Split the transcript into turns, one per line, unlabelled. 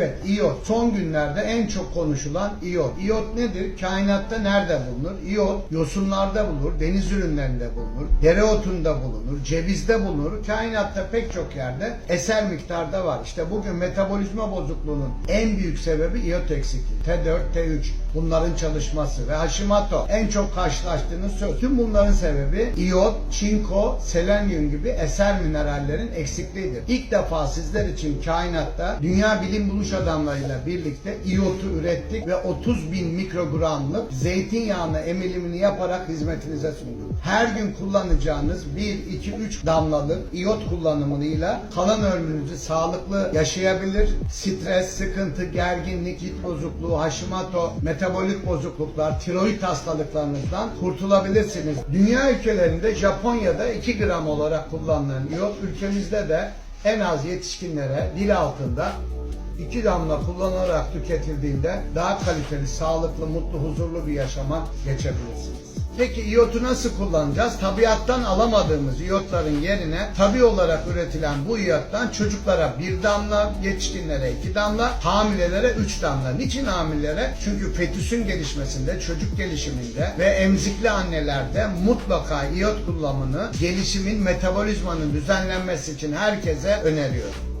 Evet, iyot. Son günlerde en çok konuşulan iyot. İyot nedir? Kainatta nerede bulunur? İyot yosunlarda bulunur, deniz ürünlerinde bulunur, dereotunda bulunur, cevizde bulunur. Kainatta pek çok yerde eser miktarda var. İşte bugün metabolizma bozukluğunun en büyük sebebi iyot eksikliği. T4, T3 bunların çalışması ve Hashimoto en çok karşılaştığınız söz. Tüm bunların sebebi iyot, çinko, selenyum gibi eser minerallerin eksikliğidir. İlk defa sizler için kainatta dünya bilim buluş adamlarıyla birlikte iyotu ürettik ve 30 bin mikrogramlık zeytinyağını emilimini yaparak hizmetinize sunduk. Her gün kullanacağınız 1, 2, 3 damlalık iyot kullanımıyla kalan ömrünüzü sağlıklı yaşayabilir. Stres, sıkıntı, gerginlik, cilt bozukluğu, Hashimoto, metabolik bozukluklar, tiroid hastalıklarınızdan kurtulabilirsiniz. Dünya ülkelerinde Japonya'da 2 gram olarak kullanılan iyot ülkemizde de en az yetişkinlere dil altında iki damla kullanarak tüketildiğinde daha kaliteli, sağlıklı, mutlu, huzurlu bir yaşama geçebilirsiniz. Peki iyotu nasıl kullanacağız? Tabiattan alamadığımız iyotların yerine tabi olarak üretilen bu iyottan çocuklara bir damla, yetişkinlere iki damla, hamilelere üç damla. Niçin hamilelere? Çünkü fetüsün gelişmesinde, çocuk gelişiminde ve emzikli annelerde mutlaka iyot kullanımını gelişimin, metabolizmanın düzenlenmesi için herkese öneriyorum.